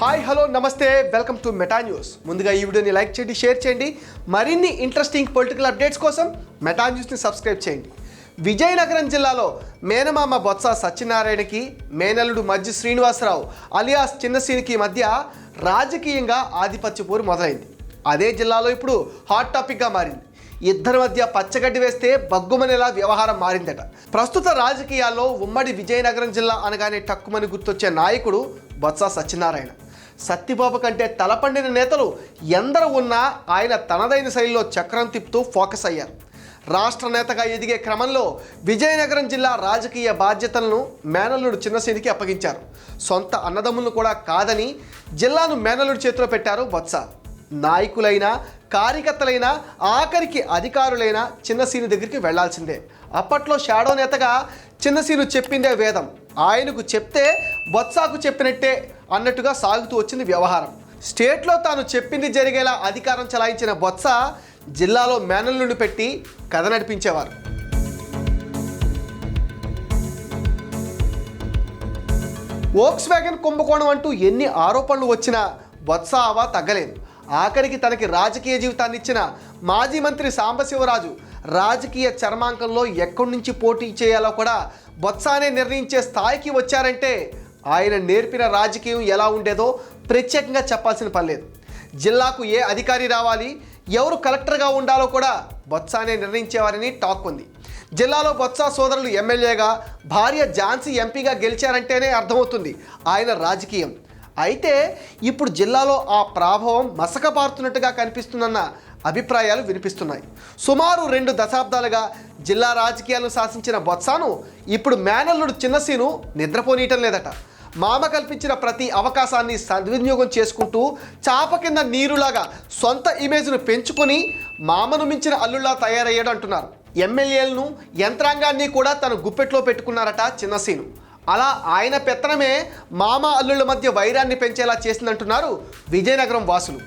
Hi hello నమస్తే. Welcome to Meta News. ముందుగా ఈ వీడియోని లైక్ చేయండి షేర్ చేయండి. మరిన్ని ఇంట్రెస్టింగ్ పొలిటికల్ అప్డేట్స్ కోసం మెటా న్యూస్ని సబ్స్క్రైబ్ చేయండి. విజయనగరం జిల్లాలో మేనమామ బొత్స సత్యనారాయణకి మేనల్లుడు మజ్జి శ్రీనివాసరావు అలియాస్ చిన్నసీనికి మధ్య రాజకీయంగా ఆధిపత్య పోరు మొదలైంది. అదే జిల్లాలో ఇప్పుడు హాట్ టాపిక్గా మారింది. ఇద్దరి మధ్య పచ్చగడ్డి వేస్తే బగ్గుమనేలా వ్యవహారం మారిందట. ప్రస్తుత రాజకీయాల్లో ఉమ్మడి విజయనగరం జిల్లా అనగానే టక్కుమని గుర్తొచ్చే నాయకుడు బొత్స సత్యనారాయణ. సత్యబాబు కంటే తలపండిన నేతలు ఎందరు ఉన్నా ఆయన తనదైన శైలిలో చక్రం తిప్పుతూ ఫోకస్ అయ్యారు. రాష్ట్ర నేతగా ఎదిగే క్రమంలో విజయనగరం జిల్లా రాజకీయ బాధ్యతలను మేనల్లుడు చిన్నసేనికి అప్పగించారు. సొంత అన్నదమ్ములను కూడా కాదని జిల్లాను మేనల్లుడు చేతిలో పెట్టారు బొత్స నాయకులైనా కార్యకర్తలైనా ఆఖరికి అధికారులైనా చిన్నసీను దగ్గరికి వెళ్ళాల్సిందే. అప్పట్లో షాడో నేతగా చిన్నసీను చెప్పిందే వేదం. ఆయనకు చెప్తే బొత్సాకు చెప్పినట్టే అన్నట్టుగా సాగుతూ వచ్చింది వ్యవహారం. స్టేట్లో తాను చెప్పింది జరిగేలా అధికారం చలాయించిన బొత్స జిల్లాలో మేనల్లుండి పెట్టి కథ నడిపించేవారు. వోక్స్ వ్యాగన్ కుంభకోణం అంటూ ఎన్ని ఆరోపణలు వచ్చినా బొత్స ఆవా తగ్గలేదు. ఆఖరికి తనకి రాజకీయ జీవితాన్ని ఇచ్చిన మాజీ మంత్రి సాంబశివరాజు రాజకీయ చర్మాంకంలో ఎక్కడి నుంచి పోటీ చేయాలో కూడా బొత్సానే నిర్ణయించే స్థాయికి వచ్చారంటే ఆయన నేర్పిన రాజకీయం ఎలా ఉండేదో ప్రత్యేకంగా చెప్పాల్సిన పర్లేదు జిల్లాకు ఏ అధికారి రావాలి ఎవరు కలెక్టర్గా ఉండాలో కూడా బొత్సానే నిర్ణయించేవారని టాక్ ఉంది. జిల్లాలో బొత్స సోదరులు ఎమ్మెల్యేగా భార్య ఝాన్సీ ఎంపీగా గెలిచారంటేనే అర్థమవుతుంది. ఆయన రాజకీయం అయితే ఇప్పుడు జిల్లాలో ఆ ప్రభావం మసకపారుతున్నట్టుగా కనిపిస్తుందన్న అభిప్రాయాలు వినిపిస్తున్నాయి. సుమారు రెండు దశాబ్దాలుగా జిల్లా రాజకీయాలను శాసించిన బొత్సాను ఇప్పుడు మేనల్లుడు చిన్నసీను నిద్రపోనీయటం లేదట. మామ కల్పించిన ప్రతి అవకాశాన్ని సద్వినియోగం చేసుకుంటూ చాప కింద నీరులాగా సొంత ఇమేజ్ను పెంచుకొని మామను మించిన అల్లుళ్ళా తయారయ్యాడు అంటున్నారు ఎమ్మెల్యేలను యంత్రాంగాన్ని కూడా తన గుప్పెట్లో పెట్టుకున్నారట చిన్నసీను. అలా ఆయన పెత్తనమే మామ అల్లుళ్ళ మధ్య వైరాన్ని పెంచేలా చేసిందంటున్నారు విజయనగరం వాసులు.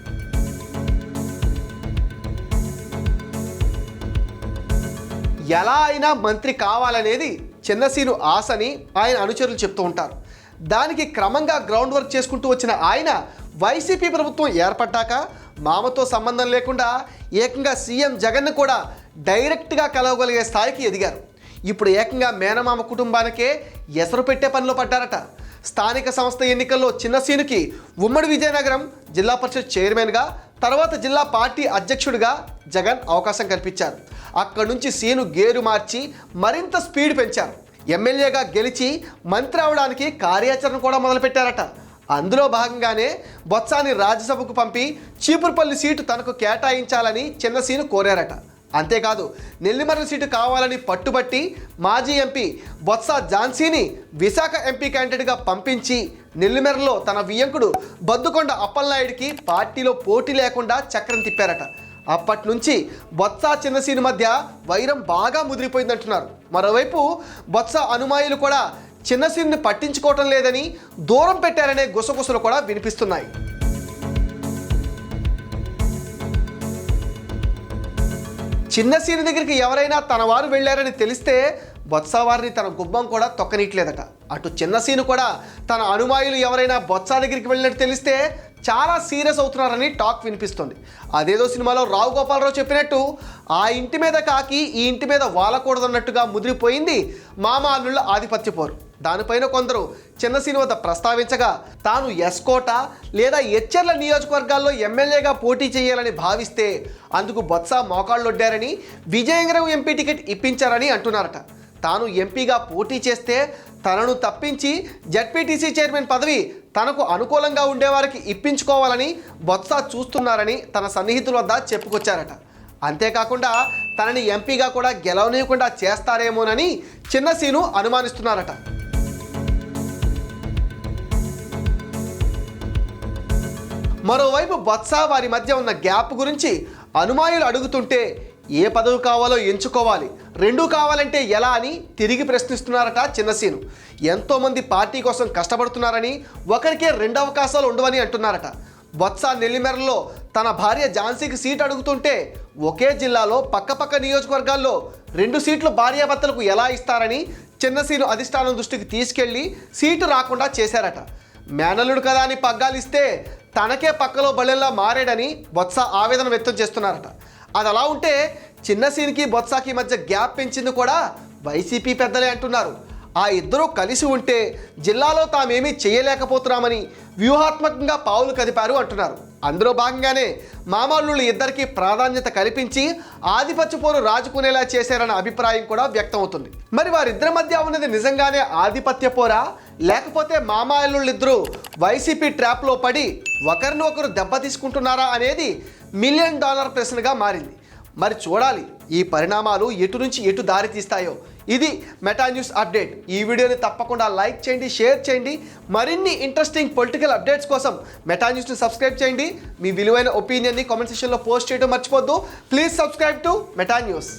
ఎలా అయినా మంత్రి కావాలనేది చిన్నసీను ఆశని ఆయన అనుచరులు చెప్తూ ఉంటారు. దానికి క్రమంగా గ్రౌండ్ వర్క్ చేసుకుంటూ వచ్చిన ఆయన వైసీపీ ప్రభుత్వం ఏర్పడ్డాక మామతో సంబంధం లేకుండా ఏకంగా సీఎం జగన్ను కూడా డైరెక్ట్గా కలవగలిగే స్థాయికి ఎదిగారు. ఇప్పుడు ఏకంగా మేనమామ కుటుంబానికే ఎసరు పెట్టే పనిలో పడ్డారట. స్థానిక సంస్థ ఎన్నికల్లో చిన్నసీనుకి ఉమ్మడి విజయనగరం జిల్లా పరిషత్ చైర్మన్గా తర్వాత జిల్లా పార్టీ అధ్యక్షుడిగా జగన్ అవకాశం కల్పించారు. అక్కడి నుంచి సీను గేరు మార్చి మరింత స్పీడ్ పెంచారు. ఎమ్మెల్యేగా గెలిచి మంత్రి అవడానికి కార్యాచరణ కూడా మొదలుపెట్టారట. అందులో భాగంగానే బొత్సాని రాజ్యసభకు పంపి చీపురుపల్లి సీటు తనకు కేటాయించాలని చిన్నసీను కోరారట. అంతేకాదు నెల్లిమర్ల సీటు కావాలని పట్టుబట్టి మాజీ ఎంపీ బొత్స ఝాన్సీని విశాఖ ఎంపీ క్యాండిడేట్గా పంపించి నెల్లిమెరలో తన వియంకుడు బద్దుకొండ అప్పలనాయుడికి పార్టీలో పోటీ లేకుండా చక్రం తిప్పారట. అప్పటి నుంచి బొత్స చిన్నసీని మధ్య వైరం బాగా ముదిరిపోయిందంటున్నారు. మరోవైపు బొత్స అనుమాయులు కూడా చిన్నసీని పట్టించుకోవటం లేదని దూరం పెట్టారనే గుసగుసలు కూడా వినిపిస్తున్నాయి. చిన్న సీని దగ్గరికి ఎవరైనా తన వారు వెళ్ళారని తెలిస్తే బొత్సవారిని తన గుబ్బం కూడా తొక్కనీయట్లేదట. అటు చిన్న సీను కూడా తన అనుమాయులు ఎవరైనా బొత్స దగ్గరికి వెళ్ళినట్టు తెలిస్తే చాలా సీరియస్ అవుతున్నారని టాక్ వినిపిస్తుంది. అదేదో సినిమాలో రావు గోపాలరావు చెప్పినట్టు ఆ ఇంటి మీద కాకి ఈ ఇంటి మీద వాలకూడదన్నట్టుగా ముదిరిపోయింది. మామ అల్లుళ్ళ ఆధిపత్య పోరు. దానిపైన కొందరు చిన్న సీను వద్ద ప్రస్తావించగా తాను ఎస్కోట లేదా ఎచ్చర్ల నియోజకవర్గాల్లో ఎమ్మెల్యేగా పోటీ చేయాలని భావిస్తే అందుకు బొత్స మోకాళ్ళొడ్డారని విజయనగరం ఎంపీ టికెట్ ఇప్పించారని అంటున్నారట. తాను ఎంపీగా పోటీ చేస్తే తనను తప్పించి జడ్పీటీసీ చైర్మన్ పదవి తనకు అనుకూలంగా ఉండేవారికి ఇప్పించుకోవాలని బొత్స చూస్తున్నారని తన సన్నిహితుల వద్ద చెప్పుకొచ్చారట. అంతేకాకుండా తనని ఎంపీగా కూడా గెలవనీయకుండా చేస్తారేమోనని చిన్నసీను అనుమానిస్తున్నారట. మరోవైపు బొత్స వారి మధ్య ఉన్న గ్యాప్ గురించి అనుమాయులు అడుగుతుంటే ఏ పదవి కావాలో ఎంచుకోవాలి రెండూ కావాలంటే ఎలా అని తిరిగి ప్రశ్నిస్తున్నారట చిన్నసీను. ఎంతోమంది పార్టీ కోసం కష్టపడుతున్నారని ఒకరికే రెండు అవకాశాలు ఉండవని అంటున్నారట. బొత్స నెల్లిమెరలో తన భార్య ఝాన్సీకి సీట్ అడుగుతుంటే ఒకే జిల్లాలో పక్కపక్క నియోజకవర్గాల్లో రెండు సీట్లు భార్యాభర్తలకు ఎలా ఇస్తారని చిన్నసీను అధిష్టానం దృష్టికి తీసుకెళ్ళి సీటు రాకుండా చేశారట. మేనల్లుడు కదా అని పగ్గాలిస్తే తనకే పక్కలో బళ్ళెల్లా మారాడని బొత్స ఆవేదన వ్యక్తం చేస్తున్నారట. అది అలా ఉంటే చిన్న సీన్కి బొత్సకి మధ్య గ్యాప్ పెంచింది కూడా వైసీపీ పెద్దలే అంటున్నారు. ఆ ఇద్దరూ కలిసి ఉంటే జిల్లాలో తామేమీ చేయలేకపోతున్నామని వ్యూహాత్మకంగా పావులు కదిపారు అంటున్నారు. అందులో భాగంగానే మామల్లుళ్ళు ఇద్దరికీ ప్రాధాన్యత కల్పించి ఆధిపత్య పోరు రాజుకునేలా చేశారన్న అభిప్రాయం కూడా వ్యక్తమవుతుంది. మరి వారిద్దరి మధ్య ఉన్నది నిజంగానే ఆధిపత్య పోరా? లేకపోతే మామాయిల్లుళ్ళిద్దరూ వైసీపీ ట్రాప్లో పడి ఒకరిని ఒకరు దెబ్బ తీసుకుంటున్నారా అనేది మిలియన్ డాలర్ ప్రశ్నగా మారింది. మరి చూడాలి ఈ పరిణామాలు ఎటు నుంచి ఎటు దారి తీస్తాయో. ఇది మెటా న్యూస్ అప్డేట్. ఈ వీడియోని తప్పకుండా లైక్ చేయండి షేర్ చేయండి. మరిన్ని ఇంట్రెస్టింగ్ పొలిటికల్ అప్డేట్స్ కోసం మెటా న్యూస్ని సబ్స్క్రైబ్ చేయండి. మీ విలువైన ఒపీనియన్ని కామెంట్ సెక్షన్లో పోస్ట్ చేయడం మర్చిపోద్దు. Please subscribe to Meta News.